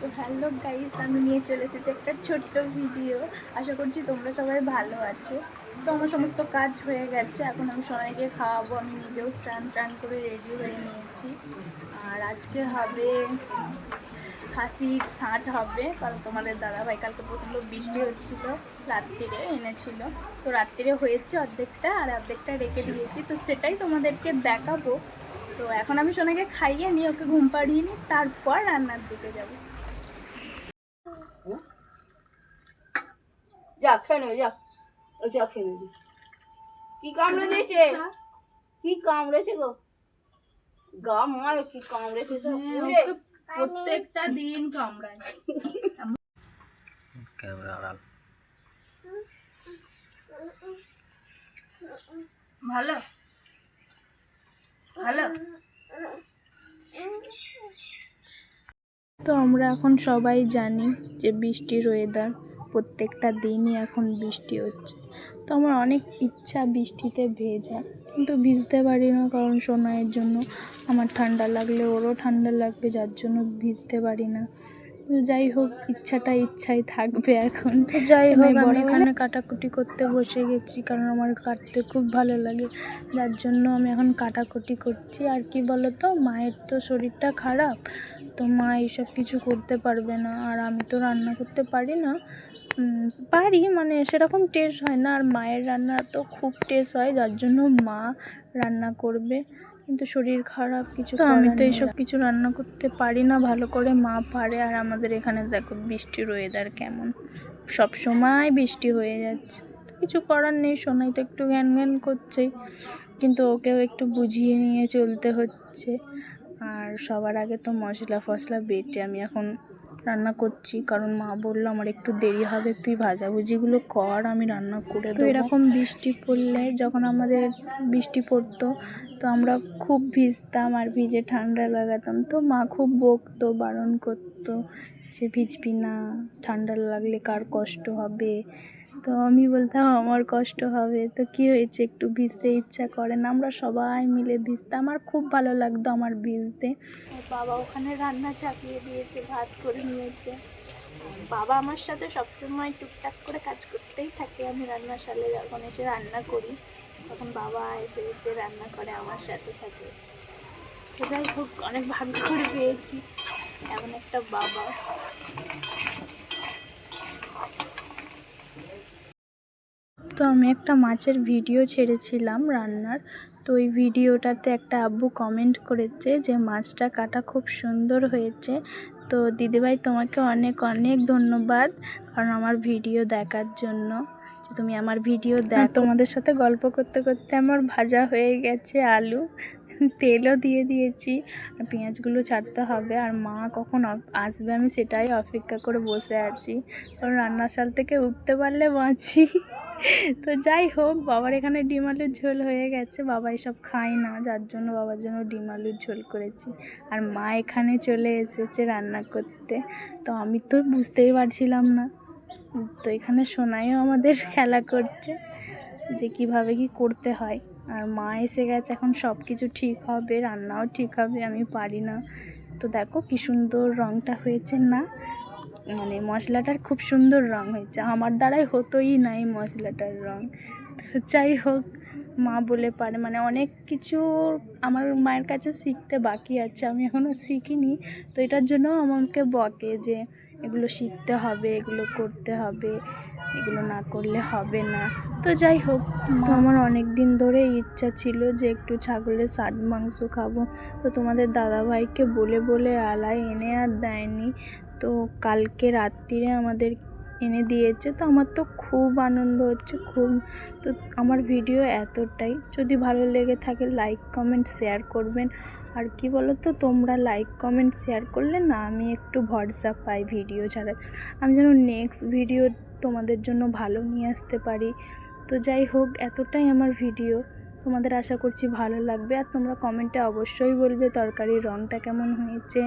তো hello guys আমি নিয়ে চলে এসেছি একটা ছোট্ট ভিডিও আশা করছি তোমরা সবাই ভালো আছো। তো আমার সমস্ত কাজ হয়ে গেছে, এখন আমি সবাইকে খাওয়াবো। আমি নিজেও স্টান টান করে রেডি হয়ে নিয়েছি। আর আজকে হবে খাসির ছাঁট হবে, কারণ তোমাদের দাদাভাই কালকে প্রচণ্ড বৃষ্টি হচ্ছিল, রাত্রিরে এনেছিল। তো রাত্রিরে হয়েছে অর্ধেকটা, আর অর্ধেকটা রেখে দিয়েছি। তো সেটাই তোমাদেরকে দেখাবো। তো এখন আমি সোনাকে খাইয়ে নিয়ে ওকে ঘুম পাড়িয়ে নিই, তারপর রান্নার দিকে যাব। যা খেয়ে নেবে যা। ও যা খেয়ে নেবে কি কামড়ে দিয়েছে কি কামড়েছে গো? গা মায় কি কামড়েছে সব। প্রত্যেকটা দিন কামড়ায়। ক্যামেরা আড়াল। ভালো? ভালো? তো আমরা এখন সবাই জানি যে বৃষ্টির ওয়েদার প্রত্যেকটা দিনই এখন বৃষ্টি হচ্ছে। তো আমার অনেক ইচ্ছা বৃষ্টিতে ভেজা কিন্তু ভিজতে পারি না কারণ সোনাইয়ের জন্য আমার ঠান্ডা লাগলে ওরও ঠান্ডা লাগবে যার জন্য ভিজতে পারি না। তো যাই হোক ইচ্ছাটা ইচ্ছাই থাকবে এখন। তো যাই হোক আমি এখানে কাটাকুটি করতে বসে গেছি কারণ আমার কাটতে খুব ভালো লাগে। যার জন্য আমি এখন কাটাকুটি করছি। আর কি বলতো মায়ের তো শরীরটা খারাপ তো মা এইসব কিছু করতে পারবে না। আর আমি তো রান্না করতে পারি না। পারি মানে সেরকম টেস্ট হয় না। আর মায়ের রান্না তো খুব টেস্ট হয় যার জন্য মা রান্না করবে। কিন্তু শরীর খারাপ কিছু তো আমি তো এইসব কিছু রান্না করতে পারি না ভালো করে মা পারে। আর আমাদের এখানে দেখো বৃষ্টির ওয়েদার কেমন। সব সময় বৃষ্টি হয়ে যাচ্ছে। কিছু করার নেই সোনাই তো একটু জ্ঞান জ্ঞান করছেই কিন্তু ওকেও একটু বুঝিয়ে নিয়ে চলতে হচ্ছে। আর সবার আগে তো মশলা ফসলা বেটে আমি এখন রান্না করছি কারণ মা বলল আমার একটু দেরি হবে তুই ভাজাভুজিগুলো কর আমি রান্না করে তো এরকম বৃষ্টি পড়লে যখন আমাদের বৃষ্টি পড়তো তো আমরা খুব ভিজতাম আর ভিজে ঠান্ডা লাগাতাম। তো মা খুব বকতো বারণ করতো যে ভিজবি না ঠান্ডা লাগলে কার কষ্ট হবে? তো আমি বলতাম, আমার কষ্ট হবে। তো কি হয়েছে? একটু ভিজতে ইচ্ছা করে না। আমরা সবাই মিলে ভিজতাম। আমার খুব ভালো লাগতো আমার ভিজতে। বাবা ওখানে রান্না চাপিয়ে দিয়েছে, ভাত করে নিয়েছে। বাবা আমার সাথে সবসময় টুকটাক করে কাজ করতেই থাকে। আমি রান্নাশালে যখন এসে রান্না করি, তখন বাবা এসে এসে রান্না করে আমার সাথে থাকে। যাই হোক, অনেক ভাগ্য করে পেয়েছি। এমন একটা বাবা। তো আমি একটা মাছের ভিডিও ছেড়েছিলাম রান্নার। তো ওই ভিডিওটাতে একটা আব্বু কমেন্ট করেছে যে মাছটা কাটা খুব সুন্দর হয়েছে। তো দিদিভাই তোমাকে অনেক অনেক ধন্যবাদ কারণ আমার ভিডিও দেখার জন্য। যে তুমি আমার ভিডিও দেখ। তোমাদের সাথে গল্প করতে করতে আমার ভাজা হয়ে গেছে আলু। তেলও দিয়ে দিয়েছি, আর পেঁয়াজগুলো ছাড়তে হবে, আর মা কখন আসবে আমি সেটাই অপেক্ষা করে বসে আছি। কারণ রান্নাশাল থেকে উঠতে পারলে বাঁচি। তো যাই হোক, বাবার এখানে ডিম আলুর ঝোল হয়ে গেছে, বাবা এসব খায় না, যার জন্য বাবার জন্য ডিম আলুর ঝোল করেছি। আর মা এখানে চলে এসেছে রান্না করতে। তো আমি তো বুঝতেই পারছিলাম না। তো এখানে সোনাইও আমাদের খেলা করছে, যে কীভাবে কি করতে হয়। আর মা এসে গেছে, এখন সব কিছু ঠিক হবে, রান্নাও ঠিক হবে, আমি পারি না। তো দেখো কি সুন্দর রঙটা হয়েছে না। মানে মশলাটার খুব সুন্দর রং হয়েছে। আমার দ্বারাই হতোই না এই মশলাটার রং। তো যাই হোক মা বলে পারে মানে অনেক কিছু আমার মায়ের কাছে শিখতে বাকি আছে আমি এখনও শিখিনি। তো এটার জন্য আমাকে বকে যে এগুলো শিখতে হবে এগুলো করতে হবে এগুলো না করলে হবে না। তো যাই হোক তো আমার অনেক দিন ধরে ইচ্ছা ছিল যে একটু ছাগলের ষাট মাংস খাব। তো তোমাদের দাদাভাইকে বলে বলে আলাই এনে আর দেয়নি। তো কালকে রাত্রিরে আমাদের এনে দিয়েছে, তো আমার তো খুব আনন্দ হচ্ছে, খুব। তো আমার ভিডিও এতটাই। যদি ভালো লেগে থাকে লাইক কমেন্ট শেয়ার করবেন। আর কি বলো তো তোমরা লাইক কমেন্ট শেয়ার করলে না, আমি একটু ভরসা পাই ভিডিও ছাড়া আমি যেন নেক্সট ভিডিও তোমাদের জন্য ভালো নিয়ে আসতে পারি। তো যাই হোক, এতটাই আমার ভিডিও। তোমাদের আশা করছি ভালো লাগবে। আর তোমরা কমেন্টে অবশ্যই বলবে তরকারির রঙটা কেমন হয়েছে।